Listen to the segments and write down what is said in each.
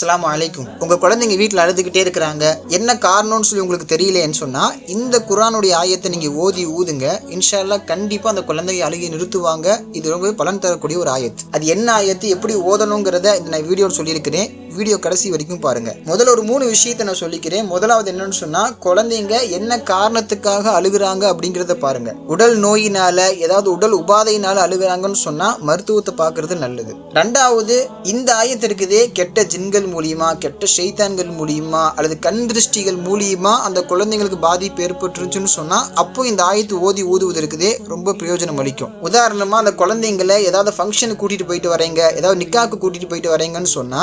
அஸ்லாம் அலைக்கும். உங்க குழந்தைங்க வீட்டில் அழுதுகிட்டே இருக்கிறாங்க. என்ன காரணம்னு சொல்லி உங்களுக்கு தெரியலையேன்னு சொன்னா இந்த குரானுடைய ஆயத்தை நீங்க ஓதி ஊதுங்க. இன்ஷால்லா கண்டிப்பாக கண்டிப்பா அந்த குழந்தைங்க அழுகி நிறுத்துவாங்க. இது ரொம்பவே பலன் தரக்கூடிய ஒரு ஆயத்து அது என்ன ஆயத்து எப்படி ஓதணுங்கிறத இந்த நான் வீடியோ சொல்லியிருக்கிறேன். வீடியோ கடைசி வரைக்கும் பாருங்க. முதல்ல ஒரு மூணு விஷயத்தை நான் சொல்லிக்கிறேன். முதலாவது என்னன்னு சொன்னா குழந்தைங்க என்ன காரணத்துக்காக அழுகுறாங்க அப்படிங்கிறத பாருங்க. உடல் நோயினால ஏதாவது உடல் உபாதையினால அழுகுறாங்கன்னு சொன்னா மருத்துவத்தை பார்க்குறது நல்லது. ரெண்டாவது இந்த ஆயத்து இருக்குதே கெட்ட ஜின்கள் மூலியமா கெட்ட ஷைத்தான்கள் மூலியமா அல்லது கண் திருஷ்டிகள் மூலியமா அந்த குழந்தைங்களுக்கு பாதிப்பு ஏற்பட்டுருச்சுன்னு சொன்னா அப்போ இந்த ஆயத்து ஓதி ஊதுவது இருக்குதே ரொம்ப பிரயோஜனம் அளிக்கும். உதாரணமா அந்த குழந்தைங்களை ஏதாவது ஃபங்க்ஷனுக்கு கூட்டிட்டு போயிட்டு வரீங்க ஏதாவது நிக்காக்கு கூட்டிட்டு போயிட்டு வரீங்கன்னு சொன்னா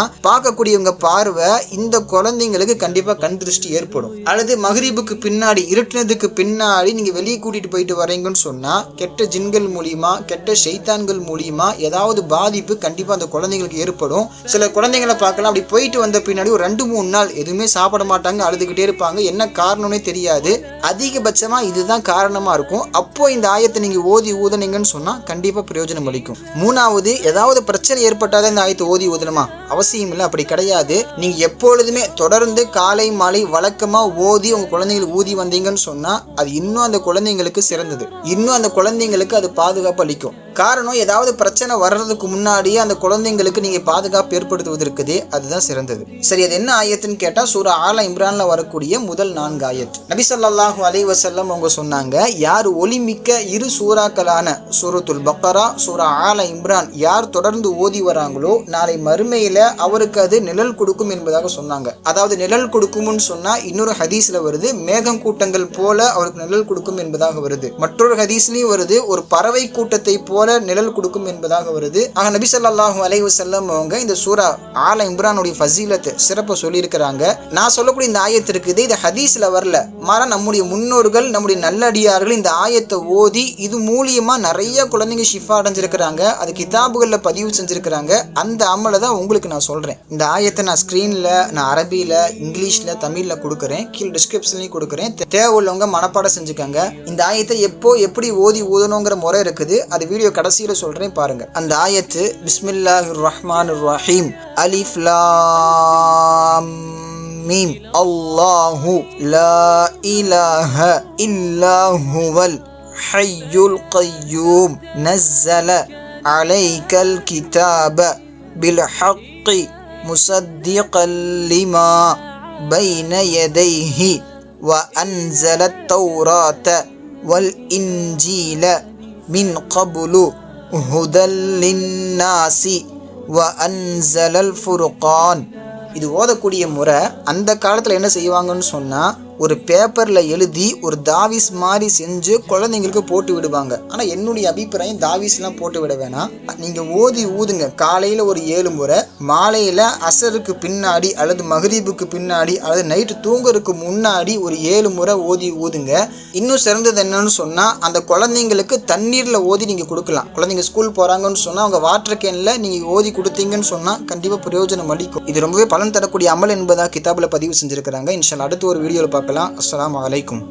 பார்க்கக்கூடியவங்க பார்வை இந்த குழந்தைங்களுக்கு கண்டிப்பாக கண் திருஷ்டி ஏற்படும். அல்லது மகரீபுக்கு பின்னாடி இருட்டினதுக்கு பின்னாடி நீங்கள் வெளியே கூட்டிகிட்டு போயிட்டு வரீங்கன்னு சொன்னால் கெட்ட ஜின்கள் மூலியமா கெட்ட ஷைத்தான்கள் மூலியமா ஏதாவது பாதிப்பு கண்டிப்பாக அந்த குழந்தைங்களுக்கு ஏற்படும். சில குழந்தைங்களை பார்க்கலாம் அப்படி போயிட்டு வந்த பின்னாடி ஒரு ரெண்டு மூணு நாள் எதுவுமே சாப்பிட மாட்டாங்க அழுதுகிட்டே இருப்பாங்க. என்ன காரணம்னே தெரியாது. அதிகபட்சமாக இதுதான் காரணமாக இருக்கும். அப்போ இந்த ஆயத்தை நீங்கள் ஓதி ஊதனீங்கன்னு சொன்னால் கண்டிப்பாக பிரயோஜனம் அளிக்கும். மூணாவது ஏதாவது பிரச்சனை ஏற்பட்டாதான் இந்த ஆயத்தை ஓதி ஊதணுமா? அவசியம் இல்லை அப்படி கிடையாது. நீங்கள் எப்பொழுதுமே தொடர்ந்து காலை மாலை வழக்கமாக ஓதி உங்கள் குழந்தைங்களுக்கு ஊதி வந்தீங்கன்னு சொன்னால் அது இன்னும் அந்த குழந்தைங்களுக்கு சிறந்தது. இன்னும் அந்த குழந்தைங்களுக்கு அது பாதுகாப்பு அளிக்கும். காரணம் ஏதாவது பிரச்சனை வர்றதுக்கு முன்னாடியே அந்த குழந்தைங்களுக்கு நீங்கள் பாதுகாப்பு ஏற்படுத்துவது இருக்குதே அதுதான் சிறந்தது. சரி அது என்ன ஆயத்துன்னு கேட்டால் சூரா ஆல இம்ரான்ல வரக்கூடிய முதல் நான்கு ஆயத் நபி ஸல்லல்லாஹு அலைஹி அவங்க சொன்னாங்க யார் ஒளிமிக்க இரு சூறாக்களான சூரத்துல் பக்கரா சூரா ஆல இம்ரான் யார் தொடர்ந்து ஓதி வராங்களோ நாளை மறுமையில் அவருக்கு அது நிழல் கொடுக்கும் என்பதாக சொன்னாங்க. அதாவது நிழல் கொடுக்கும்னு சொன்னால் இன்னொரு ஹதீஸில் வருது மேகம் கூட்டங்கள் போல அவருக்கு நிழல் கொடுக்கும் என்பதாக வருது. மற்றொரு ஹதீஸ்லேயும் வருது ஒரு பறவை கூட்டத்தை போல நிழல் கொடுக்கும் என்பதாக வருது. ஆக நபி ஸல்லல்லாஹு அலைஹு செல்லம் அவங்க இந்த சூரா ஆல இம்ரானுடைய ஃபசீலத்தை சிறப்பை சொல்லியிருக்கிறாங்க. நான் சொல்லக்கூடிய இந்த ஆயத்து இருக்குது. இது ஹதீஸ்ல வரல. மாறா நம்முடைய முன்னோர்கள் நம்முடைய நல்லடியார்கள் இந்த ஆயத்தை ஓதி இது மூலியமா நிறைய குழந்தைங்க ஷிஃபா அடைஞ்சிருக்கிறாங்க. அது கிதாபுகளில் பதிவு செஞ்சிருக்கிறாங்க. அந்த அமலை தான் உங்களுக்கு நான் சொல்றேன். இந்த ஆயத்தை நான் ஸ்க்ரீனில் நான் அரபியில் இங்கிலீஷில் தமிழில் கொடுக்குறேன். கீழே டிஸ்கிரிப்ஷன்லையும் கொடுக்குறேன். தேவை உள்ளவங்க மனப்பாடம் செஞ்சுக்கோங்க. இந்த ஆயத்தை எப்போ எப்படி ஓதி ஊதணுங்கிற முறை இருக்குது. அது வீடியோ கடைசியில் சொல்கிறேன் பாருங்க அந்த ஆயத்து பிஸ்மில்லாஹிர் ரஹ்மான் ரஹீம் அலிஃப் லாம் மீம் அல்லாஹு லா இலாஹ இல்லா ஹுவல் ஹய்யுல் கய்யூம் நஸ்ஸல عليك الكتاب بالحق مصدقا لما بين يديه وأنزل التوراة والإنجيل من قبل هدى للناس وأنزل الفرقان இது ஓதக்கூடிய முறை அந்த காலத்தில் என்ன செய்வாங்கன்னு சொன்னால் ஒரு பேப்பரில் எழுதி ஒரு தாவிஸ் மாதிரி செஞ்சு குழந்தைங்களுக்கு போட்டு விடுவாங்க. ஆனால் என்னுடைய அபிப்பிராயம் தாவிஸ்லாம் போட்டு விட வேணாம். நீங்கள் ஓதி ஊதுங்க. காலையில் ஒரு ஏழு முறை மாலையில் அசருக்கு பின்னாடி அல்லது மகரீபுக்கு பின்னாடி அல்லது நைட்டு தூங்குறதுக்கு முன்னாடி ஒரு ஏழு முறை ஓதி ஊதுங்க. இன்னும் சிறந்தது என்னன்னு சொன்னால் அந்த குழந்தைங்களுக்கு தண்ணீரில் ஓதி நீங்கள் கொடுக்கலாம். குழந்தைங்க ஸ்கூல் போகிறாங்கன்னு சொன்னால் அவங்க வாட்டர் கேனில் நீங்கள் ஓதி கொடுத்தீங்கன்னு சொன்னால் கண்டிப்பாக பிரயோஜனம் அளிக்கும். இது ரொம்பவே பலன் தரக்கூடிய அமல் என்பதாக கிதாபில் பதிவு செஞ்சுருக்கிறாங்க. இன்ஷால் அடுத்த ஒரு வீடியோவில் பார்க்கலாம். பார்க்கலாம். அஸ்லாம் வலைக்கும்